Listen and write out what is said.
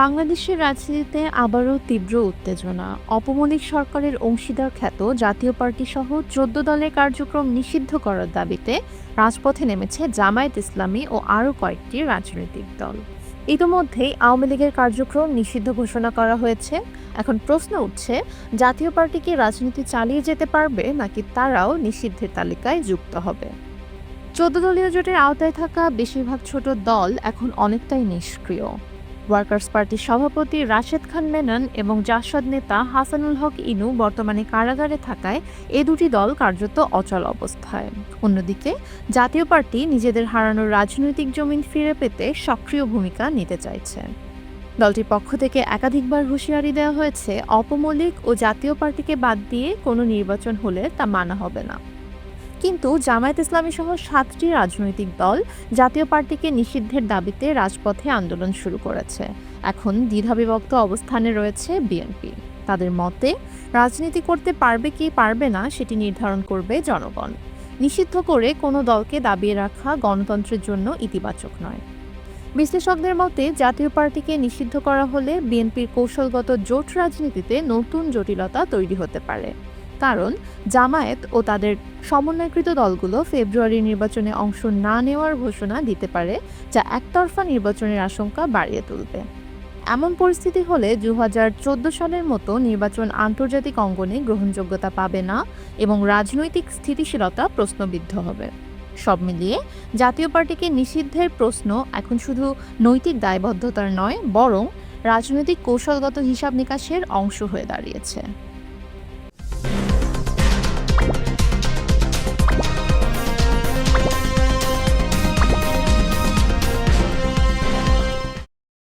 বাংলাদেশের রাজনীতিতে আবারও তীব্র উত্তেজনা। অপমলিক সরকারের অংশীদার খ্যাত জাতীয় পার্টি সহ চোদ্দ দলের কার্যক্রম নিষিদ্ধ করার দাবিতে রাজপথে নেমেছে জামায়াত ইসলামী ও আরও কয়েকটি রাজনৈতিক দল। ইতোমধ্যেই আওয়ামী লীগের কার্যক্রম নিষিদ্ধ ঘোষণা করা হয়েছে। এখন প্রশ্ন উঠছে, জাতীয় পার্টি কি রাজনীতি চালিয়ে যেতে পারবে নাকি তারাও নিষিদ্ধের তালিকায় যুক্ত হবে? চোদ্দ দলীয় জোটের আওতায় থাকা বেশিরভাগ ছোট দল এখন অনেকটাই নিষ্ক্রিয়। ওয়ার্কার্স পার্টির সভাপতি রাশেদ খান মেনন এবং জাসদ নেতা হাসানুল হক ইনু বর্তমানে কারাগারে থাকায় এ দুটি দল কার্যত অচল অবস্থায়। অন্যদিকে, জাতীয় পার্টি নিজেদের হারানোর রাজনৈতিক জমিন ফিরে পেতে সক্রিয় ভূমিকা নিতে চাইছে। দলটির পক্ষ থেকে একাধিকবার হুঁশিয়ারি দেওয়া হয়েছে, অপমৌলিক ও জাতীয় পার্টিকে বাদ দিয়ে কোনো নির্বাচন হলে তা মানা হবে না। কিন্তু জামায়াত ইসলামী সহ সাতটি রাজনৈতিক দল জাতীয় পার্টিকে নিষিদ্ধের দাবিতে রাজপথে আন্দোলন শুরু করেছে। এখন দ্বিধাবিভক্ত অবস্থানে রয়েছে বিএনপি। তাদের মতে, রাজনীতি করতে পারবে কি পারবে না সেটি নির্ধারণ করবে জনগণ। নিষিদ্ধ করে কোনো দলকে দাবিয়ে রাখা গণতন্ত্রের জন্য ইতিবাচক নয়। বিশ্লেষকদের মতে, জাতীয় পার্টিকে নিষিদ্ধ করা হলে বিএনপির কৌশলগত জোট রাজনীতিতে নতুন জটিলতা তৈরি হতে পারে। কারণ জামায়াত ও তাদের সমন্বয়কৃত দলগুলো ফেব্রুয়ারি নির্বাচনে অংশ না নেওয়ার ঘোষণা দিতে পারে, যা একতরফা নির্বাচনের আশঙ্কা বাড়িয়ে তুলবে। এমন পরিস্থিতি হলে দু হাজার চোদ্দ সালের মতো নির্বাচন আন্তর্জাতিক অঙ্গনে গ্রহণযোগ্যতা পাবে না এবং রাজনৈতিক স্থিতিশীলতা প্রশ্নবিদ্ধ হবে। সব মিলিয়ে জাতীয় পার্টিকে নিষিদ্ধের প্রশ্ন এখন শুধু নৈতিক দায়বদ্ধতার নয়, বরং রাজনৈতিক কৌশলগত হিসাব নিকাশের অংশ হয়ে দাঁড়িয়েছে।